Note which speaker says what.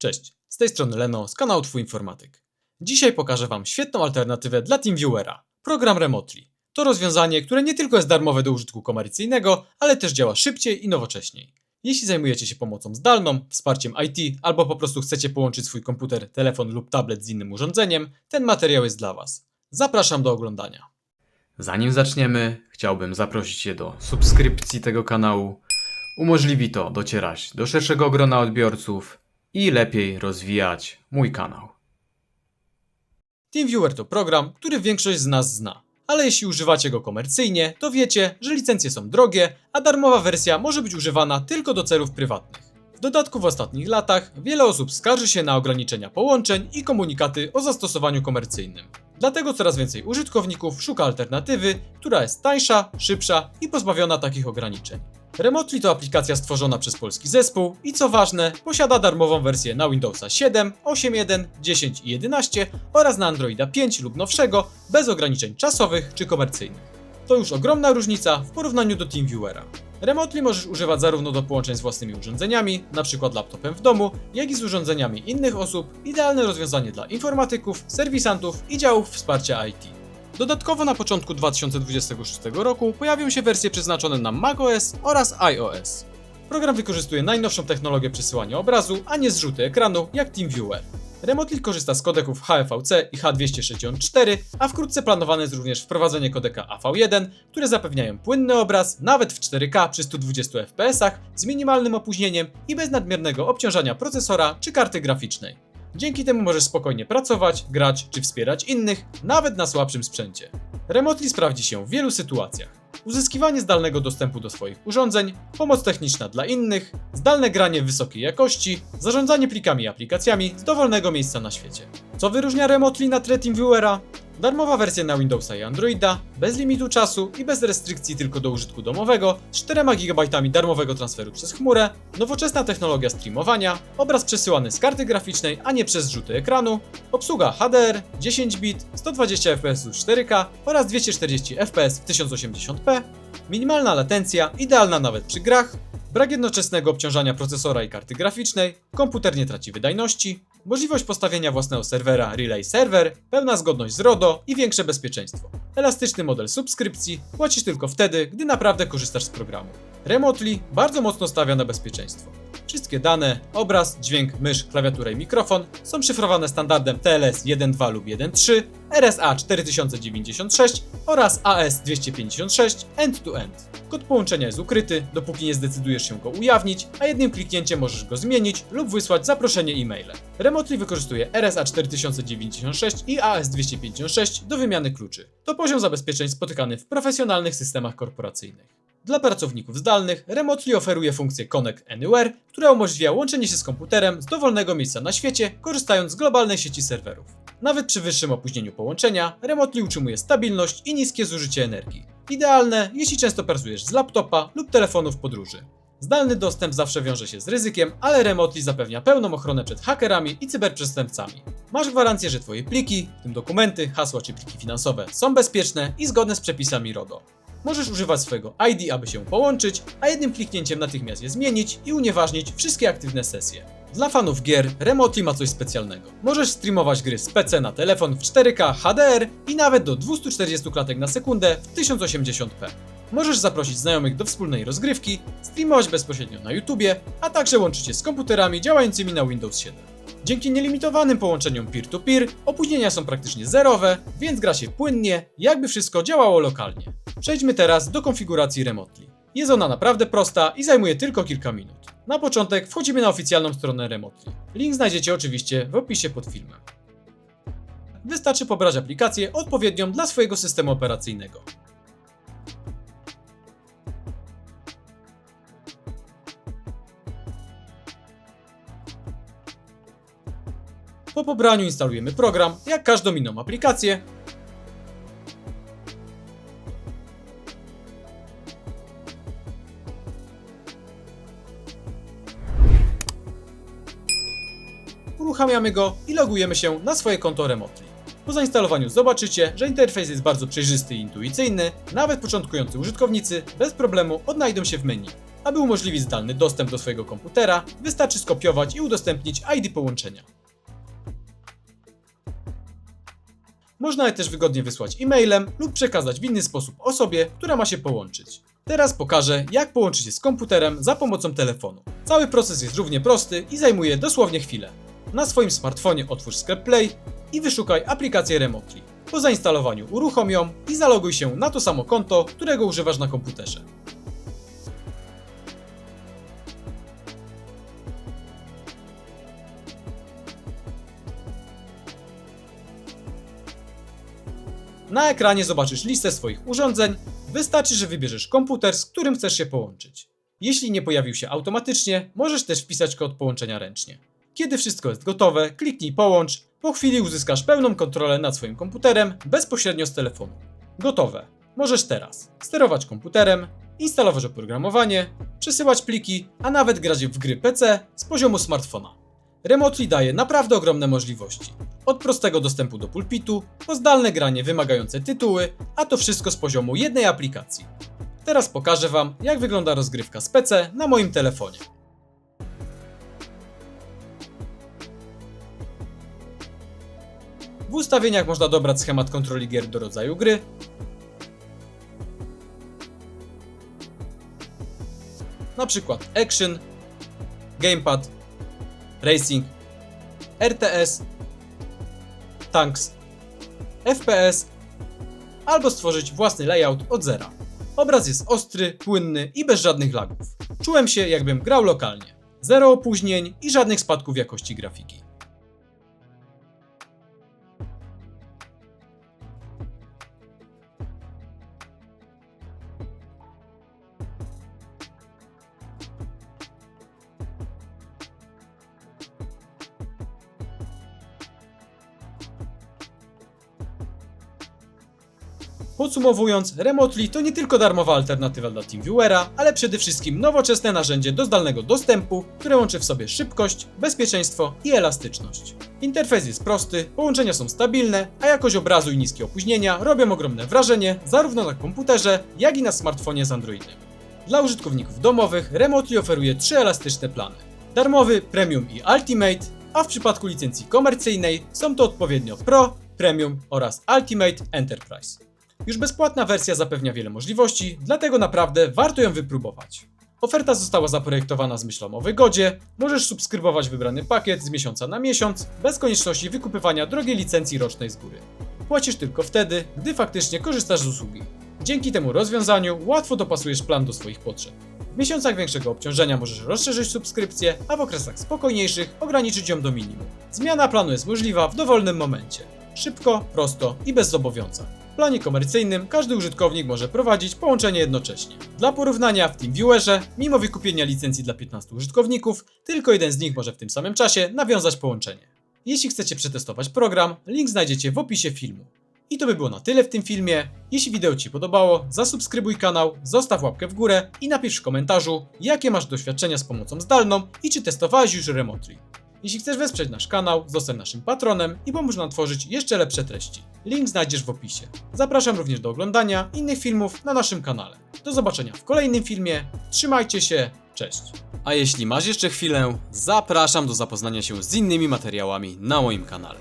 Speaker 1: Cześć, z tej strony Leno z kanału Twój Informatyk. Dzisiaj pokażę Wam świetną alternatywę dla TeamViewera. Program Remotely. To rozwiązanie, które nie tylko jest darmowe do użytku komercyjnego, ale też działa szybciej i nowocześniej. Jeśli zajmujecie się pomocą zdalną, wsparciem IT albo po prostu chcecie połączyć swój komputer, telefon lub tablet z innym urządzeniem, ten materiał jest dla Was. Zapraszam do oglądania. Zanim zaczniemy, chciałbym zaprosić Cię do subskrypcji tego kanału. Umożliwi to docierać do szerszego grona odbiorców i lepiej rozwijać mój kanał. TeamViewer to program, który większość z nas zna. Ale jeśli używacie go komercyjnie, to wiecie, że licencje są drogie, a darmowa wersja może być używana tylko do celów prywatnych. W dodatku w ostatnich latach wiele osób skarży się na ograniczenia połączeń i komunikaty o zastosowaniu komercyjnym. Dlatego coraz więcej użytkowników szuka alternatywy, która jest tańsza, szybsza i pozbawiona takich ograniczeń. Remotely to aplikacja stworzona przez polski zespół i co ważne, posiada darmową wersję na Windowsa 7, 8.1, 10 i 11 oraz na Androida 5 lub nowszego, bez ograniczeń czasowych czy komercyjnych. To już ogromna różnica w porównaniu do TeamViewera. Remotely możesz używać zarówno do połączeń z własnymi urządzeniami, np. laptopem w domu, jak i z urządzeniami innych osób. Idealne rozwiązanie dla informatyków, serwisantów i działów wsparcia IT. Dodatkowo na początku 2026 roku pojawią się wersje przeznaczone na macOS oraz iOS. Program wykorzystuje najnowszą technologię przesyłania obrazu, a nie zrzuty ekranu jak TeamViewer. Remotely korzysta z kodeków HEVC i H264, a wkrótce planowane jest również wprowadzenie kodeka AV1, które zapewniają płynny obraz nawet w 4K przy 120 fps z minimalnym opóźnieniem i bez nadmiernego obciążania procesora czy karty graficznej. Dzięki temu możesz spokojnie pracować, grać czy wspierać innych, nawet na słabszym sprzęcie. Remotely sprawdzi się w wielu sytuacjach. Uzyskiwanie zdalnego dostępu do swoich urządzeń, pomoc techniczna dla innych, zdalne granie wysokiej jakości, zarządzanie plikami i aplikacjami z dowolnego miejsca na świecie. Co wyróżnia Remotely na tle TeamViewera? Darmowa wersja na Windowsa i Androida, bez limitu czasu i bez restrykcji tylko do użytku domowego, z 4 GB darmowego transferu przez chmurę, nowoczesna technologia streamowania, obraz przesyłany z karty graficznej, a nie przez zrzuty ekranu, obsługa HDR, 10 bit, 120 fps 4K oraz 240 fps w 1080p, minimalna latencja, idealna nawet przy grach, brak jednoczesnego obciążania procesora i karty graficznej, komputer nie traci wydajności, możliwość postawienia własnego serwera Relay Server, pełna zgodność z RODO i większe bezpieczeństwo. Elastyczny model subskrypcji, płacisz tylko wtedy, gdy naprawdę korzystasz z programu. Remotely bardzo mocno stawia na bezpieczeństwo. Wszystkie dane, obraz, dźwięk, mysz, klawiatura i mikrofon są szyfrowane standardem TLS 1.2 lub 1.3, RSA 4096 oraz AS256 end-to-end. Kod połączenia jest ukryty, dopóki nie zdecydujesz się go ujawnić, a jednym kliknięciem możesz go zmienić lub wysłać zaproszenie e-mailem. Remotely wykorzystuje RSA 4096 i AS256 do wymiany kluczy. To poziom zabezpieczeń spotykany w profesjonalnych systemach korporacyjnych. Dla pracowników zdalnych Remotely oferuje funkcję Connect Anywhere, która umożliwia łączenie się z komputerem z dowolnego miejsca na świecie, korzystając z globalnej sieci serwerów. Nawet przy wyższym opóźnieniu połączenia, Remotely utrzymuje stabilność i niskie zużycie energii. Idealne, jeśli często pracujesz z laptopa lub telefonu w podróży. Zdalny dostęp zawsze wiąże się z ryzykiem, ale Remotely zapewnia pełną ochronę przed hakerami i cyberprzestępcami. Masz gwarancję, że Twoje pliki, w tym dokumenty, hasła czy pliki finansowe, są bezpieczne i zgodne z przepisami RODO. Możesz używać swojego ID, aby się połączyć, a jednym kliknięciem natychmiast je zmienić i unieważnić wszystkie aktywne sesje. Dla fanów gier Remotely ma coś specjalnego. Możesz streamować gry z PC na telefon w 4K HDR i nawet do 240 klatek na sekundę w 1080p. Możesz zaprosić znajomych do wspólnej rozgrywki, streamować bezpośrednio na YouTubie, a także łączyć się z komputerami działającymi na Windows 7. Dzięki nielimitowanym połączeniom peer-to-peer opóźnienia są praktycznie zerowe, więc gra się płynnie, jakby wszystko działało lokalnie. Przejdźmy teraz do konfiguracji Remotely. Jest ona naprawdę prosta i zajmuje tylko kilka minut. Na początek wchodzimy na oficjalną stronę Remotely. Link znajdziecie oczywiście w opisie pod filmem. Wystarczy pobrać aplikację odpowiednią dla swojego systemu operacyjnego. Po pobraniu instalujemy program, jak każdą inną aplikację. Uruchamiamy go i logujemy się na swoje konto Remotely. Po zainstalowaniu zobaczycie, że interfejs jest bardzo przejrzysty i intuicyjny, nawet początkujący użytkownicy bez problemu odnajdą się w menu. Aby umożliwić zdalny dostęp do swojego komputera, wystarczy skopiować i udostępnić ID połączenia. Można je też wygodnie wysłać e-mailem lub przekazać w inny sposób osobie, która ma się połączyć. Teraz pokażę, jak połączyć się z komputerem za pomocą telefonu. Cały proces jest równie prosty i zajmuje dosłownie chwilę. Na swoim smartfonie otwórz sklep Play i wyszukaj aplikację Remotely. Po zainstalowaniu uruchom ją i zaloguj się na to samo konto, którego używasz na komputerze. Na ekranie zobaczysz listę swoich urządzeń. Wystarczy, że wybierzesz komputer, z którym chcesz się połączyć. Jeśli nie pojawił się automatycznie, możesz też wpisać kod połączenia ręcznie. Kiedy wszystko jest gotowe, kliknij połącz. Po chwili uzyskasz pełną kontrolę nad swoim komputerem bezpośrednio z telefonu. Gotowe. Możesz teraz sterować komputerem, instalować oprogramowanie, przesyłać pliki, a nawet grać w gry PC z poziomu smartfona. Remotely daje naprawdę ogromne możliwości. Od prostego dostępu do pulpitu, po zdalne granie wymagające tytuły, a to wszystko z poziomu jednej aplikacji. Teraz pokażę Wam, jak wygląda rozgrywka z PC na moim telefonie. W ustawieniach można dobrać schemat kontroli gier do rodzaju gry, na przykład Action, Gamepad, Racing, RTS, Tanks, FPS albo stworzyć własny layout od zera. Obraz jest ostry, płynny i bez żadnych lagów. Czułem się jakbym grał lokalnie. Zero opóźnień i żadnych spadków jakości grafiki. Podsumowując, Remotely to nie tylko darmowa alternatywa dla TeamViewera, ale przede wszystkim nowoczesne narzędzie do zdalnego dostępu, które łączy w sobie szybkość, bezpieczeństwo i elastyczność. Interfejs jest prosty, połączenia są stabilne, a jakość obrazu i niskie opóźnienia robią ogromne wrażenie zarówno na komputerze, jak i na smartfonie z Androidem. Dla użytkowników domowych Remotely oferuje trzy elastyczne plany. Darmowy, Premium i Ultimate, a w przypadku licencji komercyjnej są to odpowiednio Pro, Premium oraz Ultimate Enterprise. Już bezpłatna wersja zapewnia wiele możliwości, dlatego naprawdę warto ją wypróbować. Oferta została zaprojektowana z myślą o wygodzie, możesz subskrybować wybrany pakiet z miesiąca na miesiąc, bez konieczności wykupywania drogiej licencji rocznej z góry. Płacisz tylko wtedy, gdy faktycznie korzystasz z usługi. Dzięki temu rozwiązaniu łatwo dopasujesz plan do swoich potrzeb. W miesiącach większego obciążenia możesz rozszerzyć subskrypcję, a w okresach spokojniejszych ograniczyć ją do minimum. Zmiana planu jest możliwa w dowolnym momencie. Szybko, prosto i bez zobowiązań. Planie komercyjnym każdy użytkownik może prowadzić połączenie jednocześnie. Dla porównania w TeamViewerze, mimo wykupienia licencji dla 15 użytkowników, tylko jeden z nich może w tym samym czasie nawiązać połączenie. Jeśli chcecie przetestować program, link znajdziecie w opisie filmu. I to by było na tyle w tym filmie. Jeśli wideo Ci podobało, zasubskrybuj kanał, zostaw łapkę w górę i napisz w komentarzu, jakie masz doświadczenia z pomocą zdalną i czy testowałeś już Remotely. Jeśli chcesz wesprzeć nasz kanał, zostań naszym patronem i pomóż nam tworzyć jeszcze lepsze treści. Link znajdziesz w opisie. Zapraszam również do oglądania innych filmów na naszym kanale. Do zobaczenia w kolejnym filmie. Trzymajcie się, cześć. A jeśli masz jeszcze chwilę, zapraszam do zapoznania się z innymi materiałami na moim kanale.